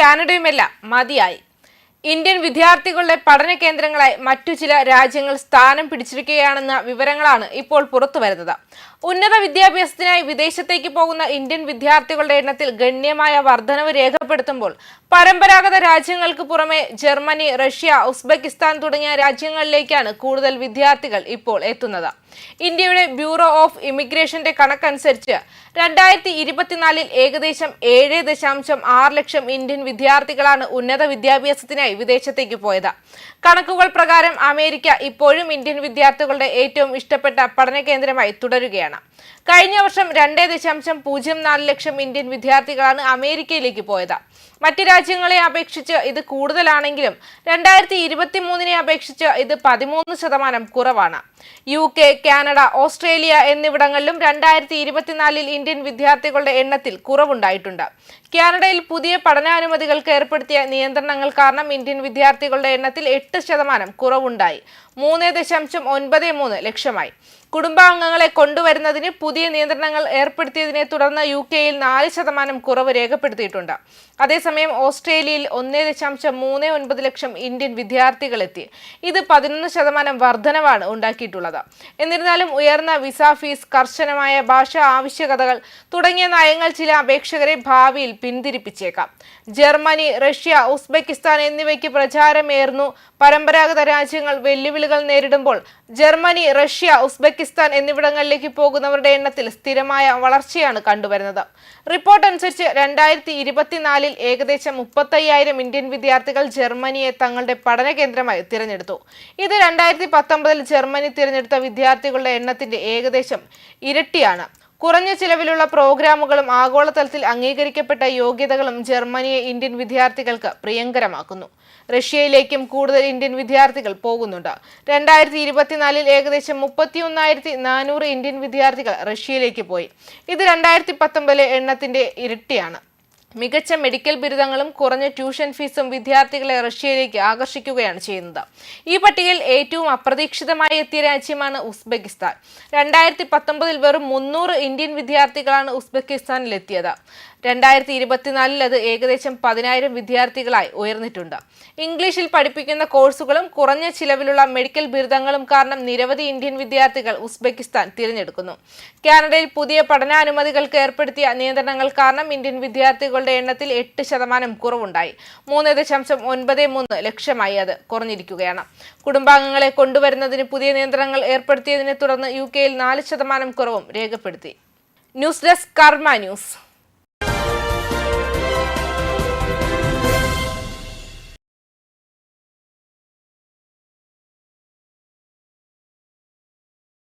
കാനഡയുമെല്ലാം മതിയായി. ഇന്ത്യൻ വിദ്യാർത്ഥികളുടെ പഠന കേന്ദ്രങ്ങളായി മറ്റു ചില രാജ്യങ്ങൾ സ്ഥാനം പിടിച്ചിരിക്കുകയാണെന്ന വിവരങ്ങളാണ് ഇപ്പോൾ പുറത്തുവരുന്നത് ഉന്നത വിദ്യാഭ്യാസത്തിനായി വിദേശത്തേക്ക് പോകുന്ന ഇന്ത്യൻ വിദ്യാർത്ഥികളുടെ എണ്ണത്തിൽ ഗണ്യമായ വർധനവ് രേഖപ്പെടുത്തുമ്പോൾ പരമ്പരാഗത രാജ്യങ്ങൾക്ക് പുറമെ ജർമ്മനി റഷ്യ ഉസ്ബെക്കിസ്ഥാൻ തുടങ്ങിയ രാജ്യങ്ങളിലേക്കാണ് കൂടുതൽ വിദ്യാർത്ഥികൾ ഇപ്പോൾ എത്തുന്നത്. ഇന്ത്യയുടെ ബ്യൂറോ ഓഫ് ഇമിഗ്രേഷന്റെ കണക്കനുസരിച്ച് രണ്ടായിരത്തി ഇരുപത്തിനാലിൽ ഏകദേശം ഏഴ് ദശാംശം ആറ് ലക്ഷം ഇന്ത്യൻ വിദ്യാർത്ഥികളാണ് ഉന്നത വിദ്യാഭ്യാസത്തിനായി വിദേശത്തേക്ക് പോയത്. കണക്കുകൾ പ്രകാരം അമേരിക്ക ഇപ്പോഴും ഇന്ത്യൻ വിദ്യാർത്ഥികളുടെ ഏറ്റവും ഇഷ്ടപ്പെട്ട പഠന കേന്ദ്രമായി തുടരുകയാണ്. കഴിഞ്ഞ വർഷം രണ്ടേ ദശാംശം പൂജ്യം നാല് ലക്ഷം ഇന്ത്യൻ വിദ്യാർത്ഥികളാണ് അമേരിക്കയിലേക്ക് പോയത്. മറ്റ് രാജ്യങ്ങളെ അപേക്ഷിച്ച് ഇത് കൂടുതലാണെങ്കിലും രണ്ടായിരത്തി ഇരുപത്തി മൂന്നിനെ അപേക്ഷിച്ച് ഇത് പതിമൂന്ന് ശതമാനം കുറവാണ്. യു കെ കാനഡ ഓസ്ട്രേലിയ എന്നിവിടങ്ങളിലും രണ്ടായിരത്തി ഇരുപത്തിനാലിൽ ഇന്ത്യൻ വിദ്യാർത്ഥികളുടെ എണ്ണത്തിൽ കുറവുണ്ടായിട്ടുണ്ട്. കാനഡയിൽ പുതിയ പഠനാനുമതികൾക്ക് ഏർപ്പെടുത്തിയ നിയന്ത്രണങ്ങൾ കാരണം ഇന്ത്യൻ വിദ്യാർത്ഥികളുടെ എണ്ണത്തിൽ എട്ട് ശതമാനം കുറവുണ്ടായി. മൂന്ന് ദശാംശം ഒൻപത് മൂന്ന് ലക്ഷമായി. കുടുംബാംഗങ്ങളെ കൊണ്ടുവരുന്നതിന് പുതിയ നിയന്ത്രണങ്ങൾ ഏർപ്പെടുത്തിയതിനെ തുടർന്ന് യു കെയിൽ നാല് ശതമാനം കുറവ് രേഖപ്പെടുത്തിയിട്ടുണ്ട്. അതേസമയം ഓസ്ട്രേലിയയിൽ ഒന്നേ ദശാംശം മൂന്ന് ഒൻപത് ലക്ഷം ഇന്ത്യൻ വിദ്യാർത്ഥികളെത്തി ഇത് പതിനൊന്ന് ശതമാനം വർധനവാണ് ഉണ്ടാക്കിയിട്ടുള്ളത്. എന്നിരുന്നാലും ഉയർന്ന വിസ ഫീസ് കർശനമായ ഭാഷാ ആവശ്യകതകൾ തുടങ്ങിയ നയങ്ങൾ ചില അപേക്ഷകരെ ഭാവിയിൽ പിന്തിരിപ്പിച്ചേക്കാം. ജർമ്മനി റഷ്യ ഉസ്ബെക്കിസ്ഥാൻ എന്നിവയ്ക്ക് പ്രചാരമേറുന്നു. പരമ്പരാഗത രാജ്യങ്ങൾ വെല്ലുവിളികൾ നേരിടുമ്പോൾ ജർമ്മനി റഷ്യ ഉസ്ബെക്കിസ്ഥാൻ എന്നിവിടങ്ങളിലേക്ക് പോകുന്നവരുടെ എണ്ണത്തിൽ സ്ഥിരമായ വളർച്ചയാണ് കണ്ടുവരുന്നത്. റിപ്പോർട്ട് അനുസരിച്ച് രണ്ടായിരത്തി ഇരുപത്തിനാലിൽ ഏകദേശം മുപ്പത്തയ്യായിരം ഇന്ത്യൻ വിദ്യാർത്ഥികൾ ജർമ്മനിയെ തങ്ങളുടെ പഠന കേന്ദ്രമായി തിരഞ്ഞെടുത്തു. ഇത് രണ്ടായിരത്തി പത്തൊമ്പതിൽ ജർമ്മനി തിരഞ്ഞെടുത്ത വിദ്യാർത്ഥികളുടെ എണ്ണത്തിന്റെ ഏകദേശം ഇരട്ടിയാണ്. കുറഞ്ഞ ചിലവിലുള്ള പ്രോഗ്രാമുകളും ആഗോളതലത്തിൽ അംഗീകരിക്കപ്പെട്ട യോഗ്യതകളും ജർമ്മനിയെ ഇന്ത്യൻ വിദ്യാർത്ഥികൾക്ക് പ്രിയങ്കരമാക്കുന്നു. റഷ്യയിലേക്കും കൂടുതൽ ഇന്ത്യൻ വിദ്യാർത്ഥികൾ പോകുന്നുണ്ട്. രണ്ടായിരത്തി ഇരുപത്തിനാലിൽ ഏകദേശം മുപ്പത്തിയൊന്നായിരത്തി നാനൂറ് ഇന്ത്യൻ വിദ്യാർത്ഥികൾ റഷ്യയിലേക്ക് പോയി. ഇത് രണ്ടായിരത്തി പത്തൊമ്പതിലെ എണ്ണത്തിന്റെ ഇരട്ടിയാണ്. മികച്ച മെഡിക്കൽ ബിരുദങ്ങളും കുറഞ്ഞ ട്യൂഷൻ ഫീസും വിദ്യാർത്ഥികളെ റഷ്യയിലേക്ക് ആകർഷിക്കുകയാണ് ചെയ്യുന്നത്. ഈ പട്ടികയിൽ ഏറ്റവും അപ്രതീക്ഷിതമായി എത്തിയ രാജ്യമാണ് ഉസ്ബെക്കിസ്ഥാൻ. രണ്ടായിരത്തി പത്തൊമ്പതിൽ വെറും മുന്നൂറ് ഇന്ത്യൻ വിദ്യാർത്ഥികളാണ് ഉസ്ബെക്കിസ്ഥാനിൽ എത്തിയത് രണ്ടായിരത്തി ഇരുപത്തിനാലിൽ അത് ഏകദേശം പതിനായിരം വിദ്യാർത്ഥികളായി ഉയർന്നിട്ടുണ്ട്. ഇംഗ്ലീഷിൽ പഠിപ്പിക്കുന്ന കോഴ്സുകളും കുറഞ്ഞ ചിലവിലുള്ള മെഡിക്കൽ ബിരുദങ്ങളും കാരണം നിരവധി ഇന്ത്യൻ വിദ്യാർത്ഥികൾ ഉസ്ബെക്കിസ്ഥാൻ തിരഞ്ഞെടുക്കുന്നു. കാനഡയിൽ പുതിയ പഠനാനുമതികൾക്ക് ഏർപ്പെടുത്തിയ നിയന്ത്രണങ്ങൾ കാരണം ഇന്ത്യൻ വിദ്യാർത്ഥികളുടെ എണ്ണത്തിൽ എട്ട് ശതമാനം കുറവുണ്ടായി. മൂന്ന് ദശാംശം ഒൻപത് മൂന്ന് ലക്ഷമായി അത് കുറഞ്ഞിരിക്കുകയാണ്. കുടുംബാംഗങ്ങളെ കൊണ്ടുവരുന്നതിന് പുതിയ നിയന്ത്രണങ്ങൾ ഏർപ്പെടുത്തിയതിനെ തുടർന്ന് യു കെയിൽ നാല് ശതമാനം കുറവും രേഖപ്പെടുത്തി. News desk Karma news.